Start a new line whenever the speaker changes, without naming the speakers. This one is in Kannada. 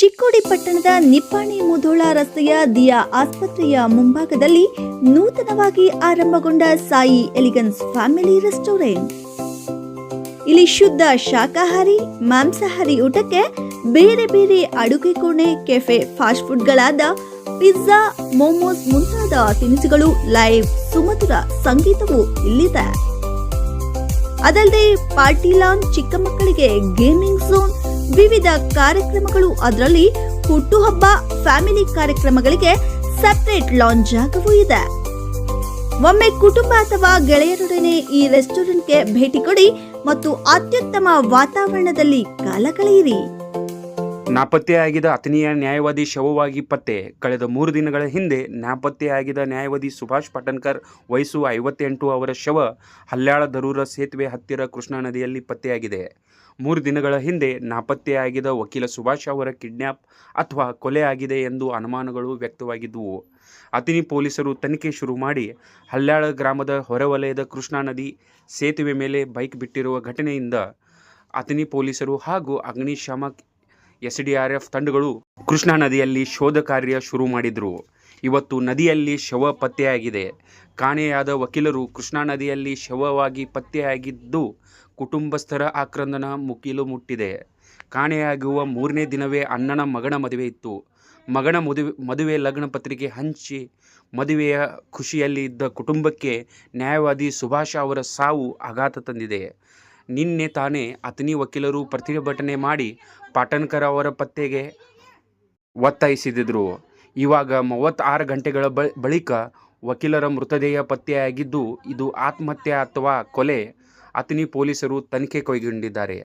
ಚಿಕ್ಕೋಡಿ ಪಟ್ಟಣದ ನಿಪ್ಪಾಣಿ ಮುಧೋಳ ರಸ್ತೆಯ ದಿಯಾ ಆಸ್ಪತ್ರೆಯ ಮುಂಭಾಗದಲ್ಲಿ ನೂತನವಾಗಿ ಆರಂಭಗೊಂಡ ಸಾಯಿ ಎಲಿಗನ್ಸ್ ಫ್ಯಾಮಿಲಿ ರೆಸ್ಟೋರೆಂಟ್. ಇಲ್ಲಿ ಶುದ್ಧ ಶಾಖಾಹಾರಿ, ಮಾಂಸಾಹಾರಿ ಊಟಕ್ಕೆ ಬೇರೆ ಬೇರೆ ಅಡುಗೆ ಕೋಣೆ, ಕೆಫೆ, ಫಾಸ್ಟ್ ಫುಡ್ಗಳಾದ ಪಿಜ್ಜಾ, ಮೋಮೋಸ್ ಮುಂತಾದ ತಿನಿಸುಗಳು ಲೈವ್ ಸುಮಧುರ ಸಂಗೀತವು ಇಲ್ಲಿದೆ. ಅದಲ್ಲದೆ ಪಾರ್ಟಿ ಲಾನ್ ಚಿಕ್ಕ ಮಕ್ಕಳಿಗೆ ಗೇಮಿಂಗ್ ಝೋನ್ ವಿವಿಧ ಕಾರ್ಯಕ್ರಮಗಳು. ಅದರಲ್ಲಿ ಹುಟ್ಟುಹಬ್ಬ, ಫ್ಯಾಮಿಲಿ ಕಾರ್ಯಕ್ರಮಗಳಿಗೆ ಸೆಪರೇಟ್ ಲಾಂಜ್ ಜಾಗವೂ ಇದೆ. ಒಮ್ಮೆ ಕುಟುಂಬ ಅಥವಾ ಗೆಳೆಯರೊಡನೆ ಈ ರೆಸ್ಟೋರೆಂಟ್ಗೆ ಭೇಟಿ ಕೊಡಿ ಮತ್ತು ಅತ್ಯುತ್ತಮ ವಾತಾವರಣದಲ್ಲಿ ಕಾಲ ಕಳೆಯಿರಿ.
ನಾಪತ್ತೆಯಾಗಿದ್ದ ಅತನಿಯ ನ್ಯಾಯವಾದಿ ಶವವಾಗಿ ಪತ್ತೆ. ಕಳೆದ ಮೂರು ದಿನಗಳ ಹಿಂದೆ ನಾಪತ್ತೆಯಾಗಿದ್ದ ನ್ಯಾಯವಾದಿ ಸುಭಾಷ್ ಪಟನ್ಕರ್ ವಯಸ್ಸು ಐವತ್ತೆಂಟು ಅವರ ಶವ ಹಲ್ಯಾಳ ದರೂರ ಸೇತುವೆ ಹತ್ತಿರ ಕೃಷ್ಣಾ ನದಿಯಲ್ಲಿ ಪತ್ತೆಯಾಗಿದೆ. ಮೂರು ದಿನಗಳ ಹಿಂದೆ ನಾಪತ್ತೆಯಾಗಿದ್ದ ವಕೀಲ ಸುಭಾಷ್ ಅವರ ಕಿಡ್ನ್ಯಾಪ್ ಅಥವಾ ಕೊಲೆ ಆಗಿದೆ ಎಂದು ಅನುಮಾನಗಳು ವ್ಯಕ್ತವಾಗಿದ್ದವು. ಅತಿನಿ ಪೊಲೀಸರು ತನಿಖೆ ಶುರು ಮಾಡಿ ಹಲ್ಯಾಳ ಗ್ರಾಮದ ಹೊರವಲಯದ ಕೃಷ್ಣಾ ನದಿ ಸೇತುವೆ ಮೇಲೆ ಬೈಕ್ ಬಿಟ್ಟಿರುವ ಘಟನೆಯಿಂದ ಅತಿನಿ ಪೊಲೀಸರು ಹಾಗೂ ಅಗ್ನಿಶಾಮಕ ಎಸ್ ಡಿ ಆರ್ ಎಫ್ ತಂಡಗಳು ಕೃಷ್ಣಾ ನದಿಯಲ್ಲಿ ಶೋಧ ಕಾರ್ಯ ಶುರು ಮಾಡಿದ್ರು. ಇವತ್ತು ನದಿಯಲ್ಲಿ ಶವ ಪತ್ತೆಯಾಗಿದೆ. ಕಾಣೆಯಾದ ವಕೀಲರು ಕೃಷ್ಣಾ ನದಿಯಲ್ಲಿ ಶವವಾಗಿ ಪತ್ತೆಯಾಗಿದ್ದು ಕುಟುಂಬಸ್ಥರ ಆಕ್ರಂದನ ಮುಗಿಲು ಮುಟ್ಟಿದೆ. ಕಾಣೆಯಾಗುವ ಮೂರನೇ ದಿನವೇ ಅಣ್ಣನ ಮಗನ ಮದುವೆ ಇತ್ತು. ಮಗನ ಮದುವೆ ಮದುವೆ ಲಗ್ನ ಪತ್ರಿಕೆ ಹಂಚಿ ಮದುವೆಯ ಖುಷಿಯಲ್ಲಿ ಇದ್ದ ಕುಟುಂಬಕ್ಕೆ ನ್ಯಾಯವಾದಿ ಸುಭಾಷ ಅವರ ಸಾವು ಆಘಾತ ತಂದಿದೆ. ನಿನ್ನೆ ತಾನೇ ಅತನಿ ವಕೀಲರು ಪ್ರತಿಭಟನೆ ಮಾಡಿ ಪಾಟನ್ಕರ್ ಅವರ ಪತ್ತೆಗೆ ಒತ್ತಾಯಿಸಿದ್ರು. ಇವಾಗ ಮೂವತ್ತಾರು ಗಂಟೆಗಳ ಬಳಿಕ ವಕೀಲರ ಮೃತದೇಹ ಪತ್ತೆಯಾಗಿದ್ದು, ಇದು ಆತ್ಮಹತ್ಯೆ ಅಥವಾ ಕೊಲೆ? ಅತನಿ ಪೊಲೀಸರು ತನಿಖೆ ಕೈಗೊಂಡಿದ್ದಾರೆ.